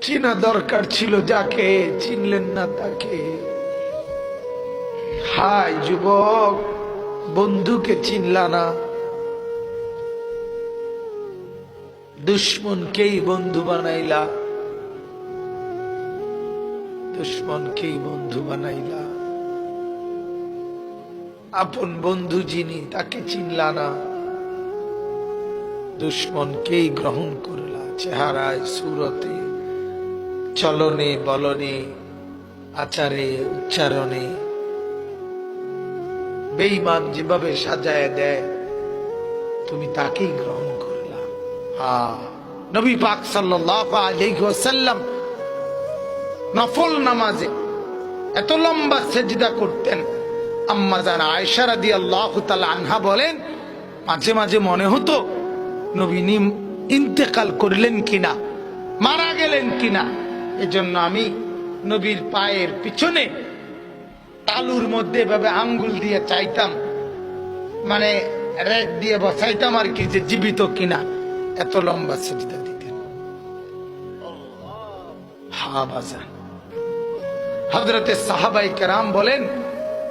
চিনা দরকার ছিল যাকে, চিনলেন না তাকে। হাই যুবক, বন্ধুকে চিনলা না। দুশ্মনকেই বন্ধু বানাইলা। দুশ্মনকেই বন্ধু বানাইলা। আপন বন্ধু যিনি, তাকে চিনলা না। দুশ্মনকেই গ্রহণ করলা চেহারায়, সুরতে, চলনে, বলনে, আচারে, উচ্চারণে। বেঈমান যেভাবে সাজায় দেয়, তুমি তাকেই গ্রহণ করলা। হা, নবী পাক ওয়াসাল্লাম নফল নামাজে এত লম্বা সেজদা করতেন। আম্মা জান আয়েশা রাদিয়াল্লাহু তাআলা আনহা বলেন, মাঝে মাঝে মনে হতো, নবী ইন্তেকাল করলেন কিনা, মারা গেলেন কিনা, এজন্য আমি নবীর পায়ের পিছনে তালুর মধ্যে এভাবে আঙ্গুল দিয়ে চাইতাম মানে রেক দিয়ে বসাইতাম আর কি যে জীবিত কিনা, এত লম্বা সেজদা দিতেন। হা বাজান হজরতে সাহাবাই কেরাম বলেন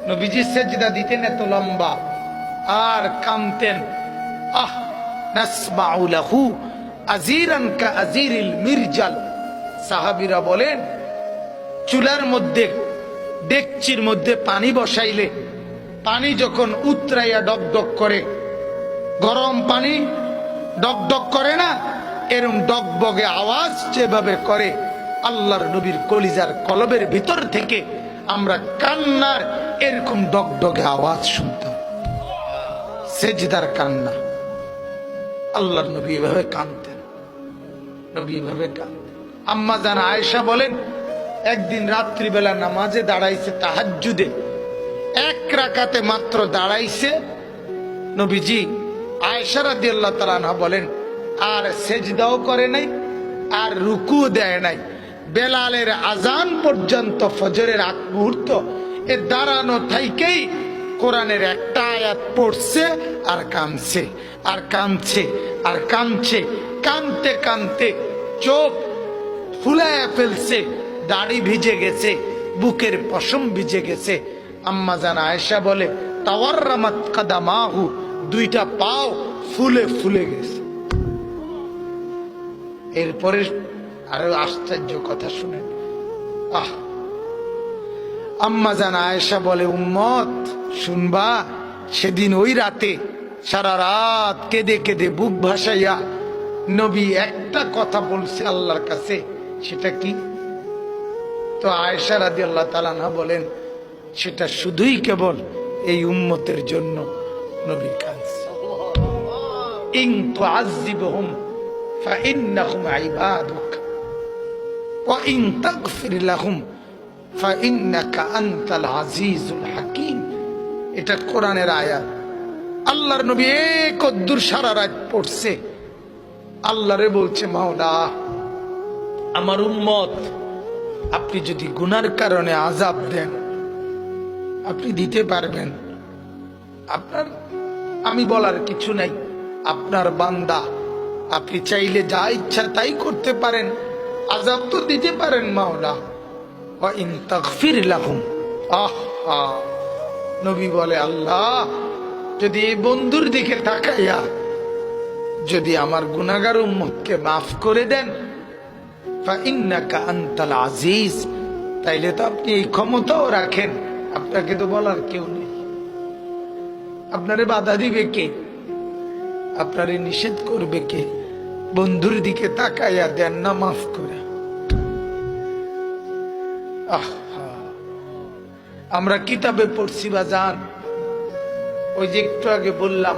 নবীজি সেজদা দিতেন এত লম্বা। আর কামতেন আহ, নাসমাউ লাহু আজিরান কা আজিরিল মিরজাল। সাহাবীরা বলেন, চুলার মধ্যে, ডেকচির মধ্যে পানি বসাইলে, পানি যখন উতরাইয়া ডকডক করে, গরম পানি ডকডক করে না, এরম ডকবগে আওয়াজ যেভাবে করে, আল্লাহর নবীর কলিজার কলবের ভিতর থেকে আমরা কান্নার এরকম ডকডগে আওয়াজ শুনতাম। সেজদার কান্না। আল্লাহর নবী এভাবে কানতেন নবী এভাবে কানতেন আম্মা জান আয়েশা বলেন, একদিন রাত্রিবেলা নামাজে দাঁড়াইছে তাহাজ্জুদে। এক রাকাতে মাত্র দাঁড়াইছে নবীজি। আয়েশা রাদিয়াল্লাহু তাআলা আনহা বলেন, আর সেজদাও করে নাই, আর রুকু দেয় নাই। বেলালের আজান পর্যন্ত ফজরের আগ মুহূর্ত এ দাঁড়ানো থাইকেই কোরআনের একটা আয়াত পড়ছে আর কানছে আর কানছে আর কানছে কানতে কানতে চোখ ফুলায় ফেলছে, দাড়ি ভিজে গেছে, বুকের পশম ভিজে গেছে। আম্মা জান আয়েশা বলে তাওয়ার রামাত কাদামাহু, দুইটা পাও ফুলে ফুলে গেছে। এরপরে আরও আশ্চর্য কথা শুনেন। আহ আম্মা জান আয়েশা বলে, উম্মত, শুনবা, সেদিন ওই রাতে সারা রাত কেঁদে কেঁদে বুক ভাসাইয়া নবী একটা কথা বলছে আল্লাহর কাছে, সেটা কি? তো আয়েশা রাদি আল্লাহ তালানা বলেন, সেটা শুধুই কেবল এই উম্মতের জন্য নবী কাঁদছে। ইং তুআযিবহুম ফাইন্নাহুম ইবাদুক, ওয়া হাকীম। এটা কোরআনের আয়াত। আল্লাহর নবী এক সারা রাত পড়ছে। আল্লাহরে বলছে, মাওলা, আমার উম্মত, আপনি যদি গুনার কারণে আজাব দেন, আপনি দিতে পারবেন। আপনার, আমি বলার কিছু নাই। আপনার বান্দা, আপনি চাইলে যা ইচ্ছা তাই করতে পারেন। আজাব তো দিতে পারেন, মাওলা। নবী বলে, আল্লাহ, যদি এই বন্ধুর দিকে তাকাইয়া যদি আমার গুনাগার উম্মতকে মাফ করে দেন আনতাল আজিজ। তাইলে তো আপনি এই ক্ষমতাও রাখেন, আপনাকে তো বলার কেউ নেই। আপনারে বাধা দিবে কে? আপনারে নিষেধ করবে কে? বন্ধুর দিকে তাকাইয়া দেন না, মাফ করে আমরা কিতাবে পড়ছি বা যান ওই যে একটু আগে বললাম,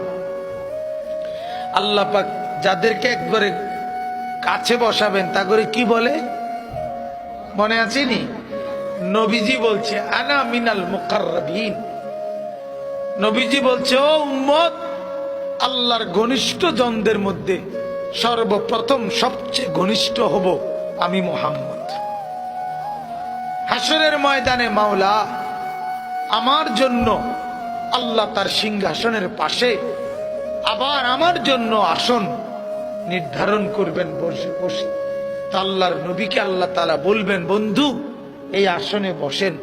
আল্লাহ পাক যাদেরকে একবারে কাছে বসাবেন, তা করে কি বলে? মনে আছে নি? নবীজি বলছে, আনা মিনাল মুকাররাবিন। নবীজি বলছে, ও উম্মত, আল্লাহর ঘনিষ্ঠ জনদের মধ্যে সর্বপ্রথম সবচেয়ে ঘনিষ্ঠ হব আমি মোহাম্মদ। হাসরের ময়দানে মাওলা, আমার জন্য আল্লাহ তার সিংহাসনের পাশে আবার আমার জন্য আসন নির্ধারণ করবেন বসে বসে। আল্লাহর নবীকে আল্লাহ তালা বলবেন, বন্ধু, এই আসনে বসেন।